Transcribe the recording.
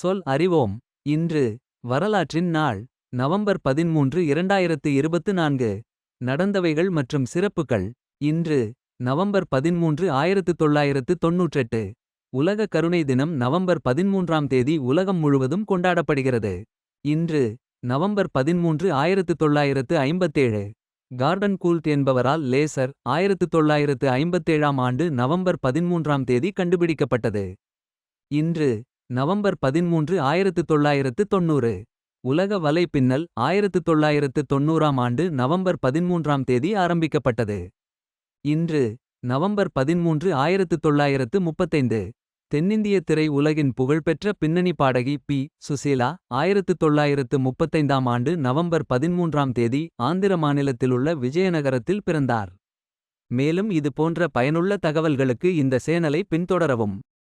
சொல் அறிவோம். இன்று வரலாற்றின் நாள் நவம்பர் பதின்மூன்று இரண்டாயிரத்து இருபத்து நான்கு. நடந்தவைகள் மற்றும் சிறப்புகள் இன்று நவம்பர் பதின்மூன்று ஆயிரத்து தொள்ளாயிரத்து தொன்னூற்றெட்டு. உலக கருணை தினம் நவம்பர் பதின்மூன்றாம் தேதி உலகம் முழுவதும் கொண்டாடப்படுகிறது. இன்று நவம்பர் பதின்மூன்று ஆயிரத்து தொள்ளாயிரத்து ஐம்பத்தேழு. கார்டன் கூல்ட் என்பவரால் லேசர் ஆயிரத்து தொள்ளாயிரத்து ஐம்பத்தேழாம் ஆண்டு நவம்பர் பதின்மூன்றாம் தேதி கண்டுபிடிக்கப்பட்டது. இன்று நவம்பர் பதின்மூன்று ஆயிரத்து தொள்ளாயிரத்து தொன்னூறு உலக வலைப்பின்னல் ஆயிரத்து தொள்ளாயிரத்து தொன்னூறாம் ஆண்டு நவம்பர் பதின்மூன்றாம் தேதி ஆரம்பிக்கப்பட்டது. இன்று நவம்பர் பதின்மூன்று ஆயிரத்து தொள்ளாயிரத்து முப்பத்தைந்து. தென்னிந்திய திரை உலகின் புகழ்பெற்ற பின்னணி பாடகி பி. சுசீலா ஆயிரத்து தொள்ளாயிரத்து முப்பத்தைந்தாம் ஆண்டு நவம்பர் பதின்மூன்றாம் தேதி ஆந்திர மாநிலத்திலுள்ள விஜயநகரத்தில் பிறந்தார். மேலும் இது போன்ற பயனுள்ள தகவல்களுக்கு இந்த சேனலை பின்தொடரவும்.